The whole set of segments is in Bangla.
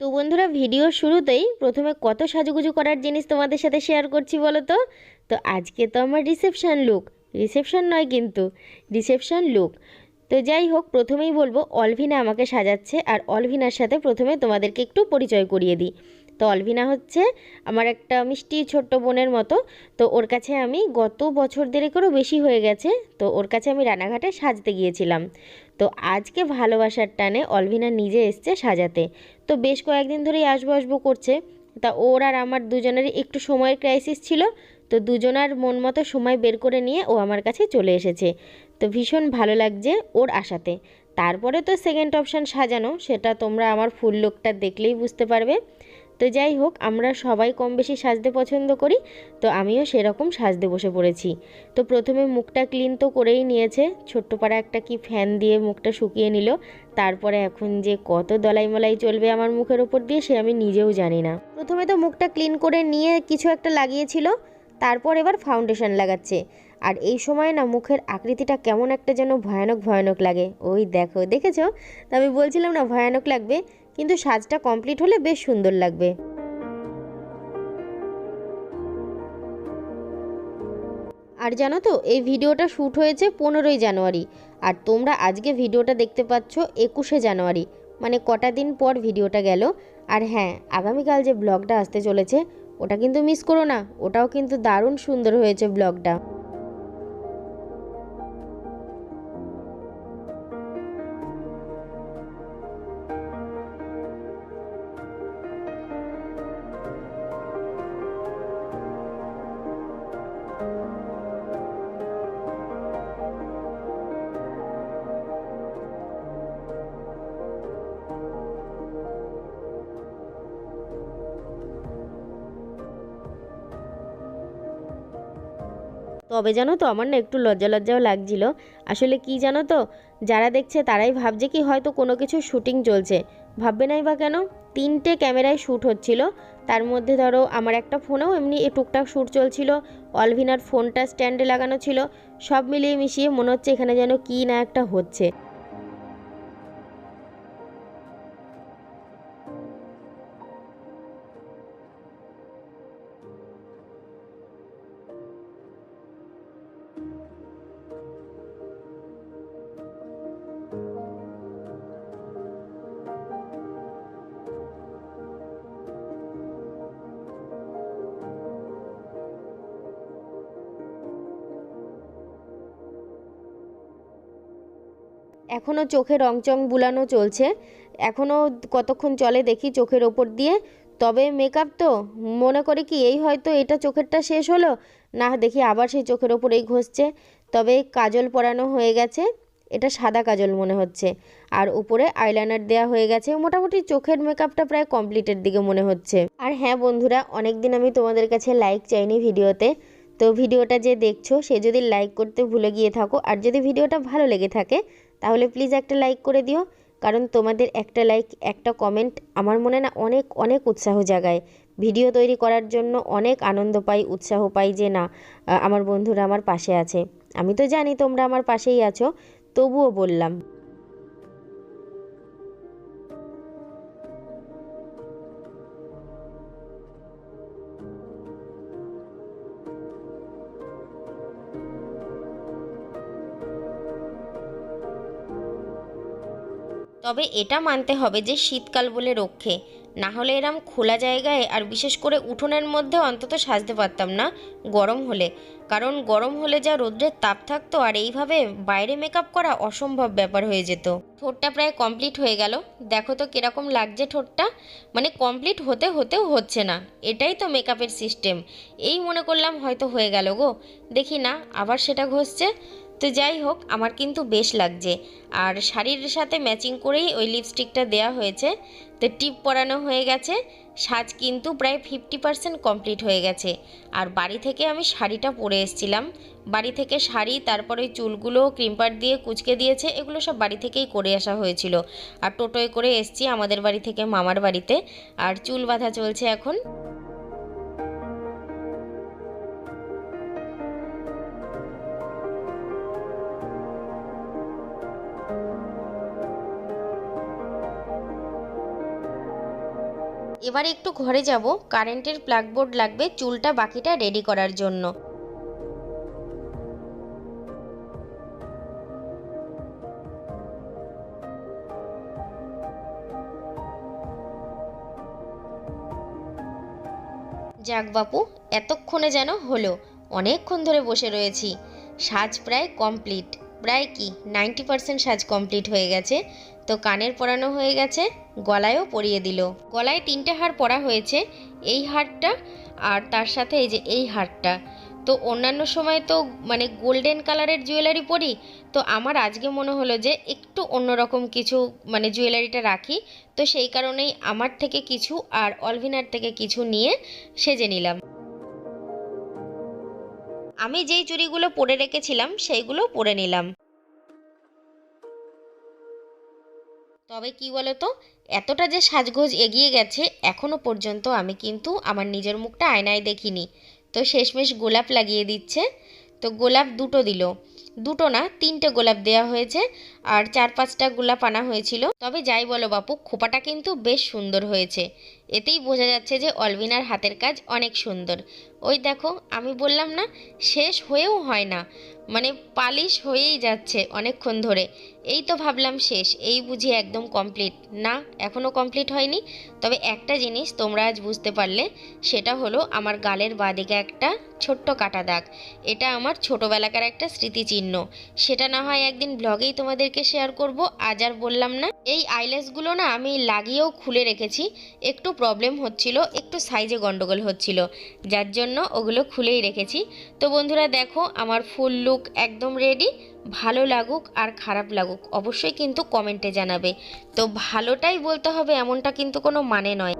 তো বন্ধুরা ভিডিওর শুরুতেই প্রথমে কত সাজুগুজু করার জিনিস তোমাদের সাথে শেয়ার করছি বলো তো? তো আজকে তো আমার রিসেপশান লুক রিসেপশন নয় কিন্তু রিসেপশান লুক তো যাই হোক, প্রথমেই বলব, অলভিনা আমাকে সাজাচ্ছে আর অলভিনার সাথে প্রথমে তোমাদেরকে একটু পরিচয় করিয়ে দিই। তো অলভিনা হচ্ছে আমার একটা মিষ্টি ছোট্ট বোনের মতো। তো ওর কাছে আমি গত বছর দেড়েকেরও বেশি হয়ে গেছে। তো ওর কাছে আমি রানাঘাটে সাজতে গিয়েছিলাম। তো আজকে ভালোবাসার টানে অলভিনা নিজে এসছে সাজাতে। তো বেশ কয়েকদিন ধরেই আসব আসব করছে। তা ওর আর আমার দুজনেরই একটু সময়ের ক্রাইসিস ছিল। তো দুজনার মন মতো সময় বের করে নিয়ে ও আমার কাছে চলে এসেছে। তো ভীষণ ভালো লাগছে ওর আশাতে। তারপরে তো সেকেন্ড অপশান সাজানো, সেটা তোমরা আমার ফুল লোকটা দেখলেই বুঝতে পারবে। তো যাই হোক, আমরা সবাই কম বেশি সাজতে পছন্দ করি, তো আমিও সেরকম সাজতে বসে পড়েছি। তো প্রথমে মুখটা ক্লিন তো করেই নিয়েছে ছোট্ট পাড়া একটা কি ফ্যান দিয়ে মুখটা শুকিয়ে নিল, তারপরে এখন যে কত দলাই মলাই চলবে আমার মুখের ওপর দিয়ে সে আমি নিজেও জানি না। প্রথমে তো মুখটা ক্লিন করে নিয়ে কিছু একটা লাগিয়েছিল, তারপর এবার ফাউন্ডেশন লাগাচ্ছে। আর এই সময় না মুখের আকৃতিটা কেমন একটা যেন ভয়ানক ভয়ানক লাগে। ওই দেখো, দেখেছ? তো আমি বলছিলাম না ভয়ানক লাগবে কিন্তু সাজটা কমপ্লিট হলে বেশ সুন্দর লাগবে। আর জানো তো, এই ভিডিওটা শ্যুট হয়েছে পনেরোই জানুয়ারি। আর তোমরা আজকে ভিডিওটা দেখতে পাচ্ছ একুশে জানুয়ারি মানে কটা দিন পর ভিডিওটা গেল। আর হ্যাঁ আগামীকাল যে ব্লগটা আসতে চলেছে, ওটা কিন্তু মিস করো না, ওটাও কিন্তু দারুণ সুন্দর হয়েছে ব্লগটা। তবে জানো তো? আমার না একটু লজ্জা লজ্জাও লাগছিল। আসলে কি জানো তো? যারা দেখছে তারাই ভাবছে কি হয়তো কোনো কিছু শুটিং চলছে। ভাববে নাই বা কেন? তিনটে ক্যামেরায় শ্যুট হচ্ছিল। তার মধ্যে ধরো আমার একটা ফোনেও এমনি টুকটাক শ্যুট চলছিল। অলভিনার ফোনটা স্ট্যান্ডে লাগানো ছিল। সব মিলিয়ে মিশিয়ে মনে হচ্ছে এখানে যেন কি না একটা হচ্ছে। এখনও চোখে রংচং বুলানো চলছে। এখনও কতক্ষণ চলে দেখি চোখের ওপর দিয়ে। তবে মেকআপ তো, মনে করে কি এই হয়তো এটা চোখেরটা শেষ হলো? না, দেখি আবার সেই চোখের ওপরেই ঘষছে। তবে কাজল পরানো হয়ে গেছে। এটা সাদা কাজল মনে হচ্ছে। আর উপরে আইলাইনার দেওয়া হয়ে গেছে। মোটামুটি চোখের মেকআপটা প্রায় কমপ্লিটের দিকে মনে হচ্ছে। আর হ্যাঁ বন্ধুরা অনেক দিন আমি তোমাদের কাছে লাইক চাইনি ভিডিওতে। তো ভিডিওটা যে দেখছ, সে যদি লাইক করতে ভুলে গিয়ে থাকো, আর যদি ভিডিওটা ভালো লেগে থাকে তাহলে প্লিজ একটা লাইক করে দিও। কারণ তোমাদের একটা লাইক একটা কমেন্ট আমার মনে না অনেক অনেক উৎসাহ জাগায়। ভিডিও তৈরি করার জন্য অনেক আনন্দ পাই, উৎসাহ পাই যে না আমার বন্ধুরা আমার পাশে আছে। আমি তো জানি তোমরা আমার পাশেই আছো, তবুও বললাম। তবে এটা মানতে হবে যে শীতকাল বলে রক্ষে। না হলে এরম খোলা জায়গায় আর বিশেষ করে উঠোনের মধ্যে অন্তত সাজতে পারতাম না, গরম হলে। কারণ গরম হলে যা রোদ্রের তাপ থাকতো আর এইভাবে বাইরে মেকআপ করা অসম্ভব ব্যাপার হয়ে যেত। ঠোঁটটা প্রায় কমপ্লিট হয়ে গেল। দেখো তো কীরকম লাগছে ঠোঁটটা। মানে কমপ্লিট হতে হতেও হচ্ছে না। এটাই তো মেকআপের সিস্টেম এই মনে করলাম হয়তো হয়ে গেল গো। দেখি না, আবার সেটা ঘষছে। তো যাই হোক, আমার কিন্তু বেশ লাগছে। আর শাড়ির সাথে ম্যাচিং করেই ওই লিপস্টিকটা দেওয়া হয়েছে। তো টিপ পরানো হয়ে গেছে। সাজ কিন্তু প্রায় ফিফটি পার্সেন্ট কমপ্লিট হয়ে গেছে। আর বাড়ি থেকে আমি শাড়িটা পরে এসেছিলাম। বাড়ি থেকে শাড়ি, তারপরে চুলগুলো ক্রিমপার দিয়ে কুচকে দিয়েছে, এগুলো সব বাড়ি থেকেই করে আসা হয়েছিল। আর টোটোয় করে এসছি আমাদের বাড়ি থেকে মামার বাড়িতে। আর চুল বাঁধা চলছে এখন। এবার একটু ঘরে যাব। কারেন্টের প্লাগ বোর্ড লাগবে, চুলটা বাকিটা রেডি করার জন্য। যাক বাপু, এতক্ষণে যেন হলো। অনেকক্ষণ ধরে বসে রয়েছি। সাজ প্রায় কমপ্লিট প্রায় কি? নাইনটি পার্সেন্ট সাজ কমপ্লিট হয়ে গেছে। তো কানের পরানো হয়ে গেছে, গলায়ও পরিয়ে দিল। গলায় তিনটে হার পরা হয়েছে, এই হারটা আর তার সাথে এই যে এই হারটা। তো অন্যান্য সময় তো মানে গোল্ডেন কালারের জুয়েলারি পরি, তো আমার আজকে মনে হলো যে একটু অন্যরকম কিছু মানে জুয়েলারিটা রাখি, তো সেই কারণেই আমার থেকে কিছু আর অলভিনার থেকে কিছু নিয়ে সেজে নিলাম। আমি যেই চুড়িগুলো পরে রেখেছিলাম, সেইগুলো পরে নিলাম। তবে কি বলতো? এতটা যে সাজগোজ এগিয়ে গেছে, এখনও পর্যন্ত আমি কিন্তু আমার নিজের মুখটা আয়নায় দেখিনি। তো শেষমেশ গোলাপ লাগিয়ে দিচ্ছে। তো গোলাপ দুটো দিল। দুটো না, তিনটে গোলাপ দেয়া হয়েছে আর চার পাঁচটা গোলাপ আনা হয়েছিল। তবে যাই বলো বাপু, খোপাটা কিন্তু বেশ সুন্দর হয়েছে। এতেই বোঝা যাচ্ছে যে অলবিনার হাতের কাজ অনেক সুন্দর। ওই দেখো, আমি বললাম না, শেষ হয়েও হয় না মানে পালিশ হয়েই যাচ্ছে অনেকক্ষণ ধরে। এই তো ভাবলাম শেষ, এই বুঝি একদম কমপ্লিট না এখনও কমপ্লিট হয়নি, তবে একটা জিনিস তোমরা আজ বুঝতে পারলে, সেটা হলো আমার গালের বাঁদিকে একটা ছোট্ট কাটা দাগ। এটা আমার ছোটোবেলাকার একটা স্মৃতিচিহ্ন। সেটা না হয় একদিন ব্লগেই তোমাদেরকে শেয়ার করব, আজ আর বললাম না। এই আইলেসগুলো না আমি লাগিয়েও খুলে রেখেছি, একটু প্রবলেম হচ্ছিল, একটু সাইজে গন্ডগোল হচ্ছিল, যার জন্য ওগুলো খুলেই রেখেছি। তো বন্ধুরা দেখো, আমার ফুল লুক একদম রেডি ভালো লাগুক আর খারাপ লাগুক, অবশ্যই কিন্তু কমেন্টে জানাবে। তো ভালোটাই বলতে হবে, এমনটা কিন্তু কোনো মানে নয়।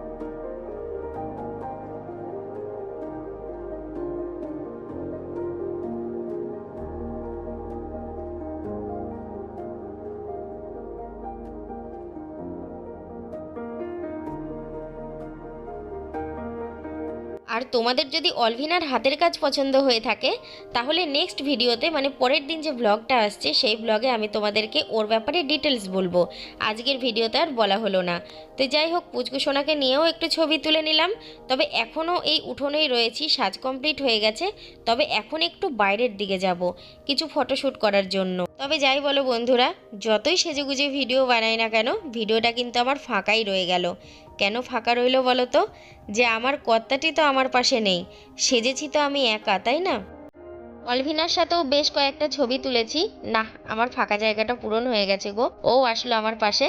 আর তোমাদের যদি অলভিনার হাতের কাজ পছন্দ হয়ে থাকে, তাহলে নেক্সট ভিডিওতে মানে পরের দিন যে ব্লগটা আসছে, সেই ব্লগে আমি তোমাদেরকে ওর ব্যাপারে ডিটেলস বলব। আজকের ভিডিওতে আর বলা হলো না। তো যাই হোক, পুচকু সোনাকে নিয়েও একটু ছবি তুলে নিলাম। তবে এখনও এই উঠোনেই রয়েছি, সাজ কমপ্লিট হয়ে গেছে। তবে এখন একটু বাইরের দিকে যাব, কিছু ফটোশ্যুট করার জন্য। তবে যাই বলো বন্ধুরা, যতই সেজেগুজে ভিডিও বানাই না কেন, ভিডিওটা কিন্তু আমার ফাঁকাই রয়ে গেল। কেন ফাঁকা রইল বলো তো? যে আমার কর্তাটি তো আমার পাশে নেই, সেজেছি তো আমি একা, তাই না? অলভিনার সাথেও বেশ কয়েকটা ছবি তুলেছি। না আমার ফাঁকা জায়গাটা পূরণ হয়ে গেছে গো। ও আসলো আমার পাশে।